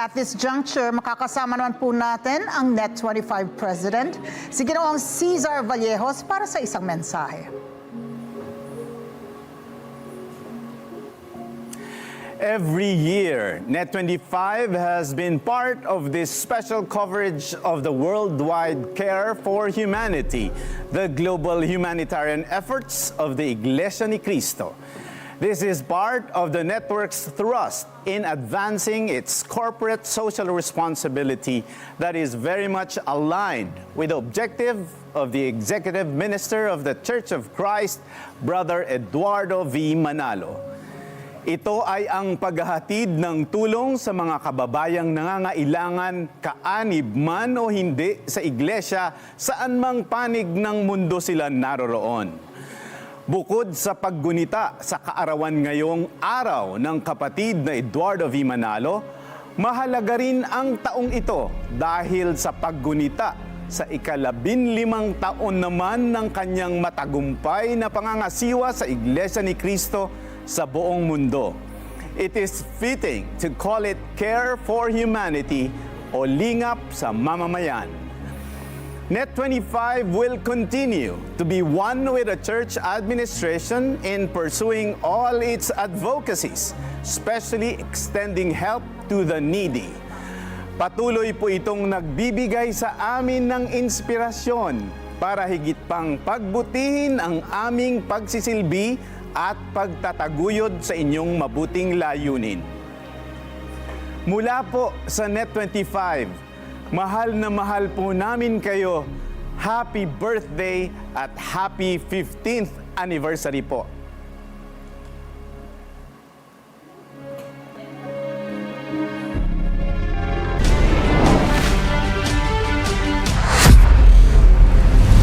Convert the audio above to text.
At this juncture, makakasama naman po natin ang Net25 President, si Ginoong Cesar Vallejos para sa isang mensahe. Every year, Net25 has been part of this special coverage of the worldwide care for humanity, the global humanitarian efforts of the Iglesia ni Cristo. This is part of the network's thrust in advancing its corporate social responsibility that is very much aligned with the objective of the Executive Minister of the Church of Christ, Brother Eduardo V. Manalo. Ito ay ang paghahatid ng tulong sa mga kababayang nangangailangan kaanib man o hindi sa iglesia saan mang panig ng mundo sila naroroon. Bukod sa paggunita sa kaarawan ngayong araw ng kapatid na Eduardo V. Manalo, mahalaga rin ang taong ito dahil sa paggunita sa ikalabinlimang taon naman ng kanyang matagumpay na pangangasiwa sa Iglesia ni Cristo sa buong mundo. It is fitting to call it Care for Humanity o Lingap sa Mamamayan. Net25 will continue to be one with the church administration in pursuing all its advocacies, especially extending help to the needy. Patuloy po itong nagbibigay sa amin ng inspirasyon para higit pang pagbutihin ang aming pagsisilbi at pagtataguyod sa inyong mabuting layunin. Mula po sa Net25, mahal na mahal po namin kayo. Happy birthday at happy 15th anniversary po.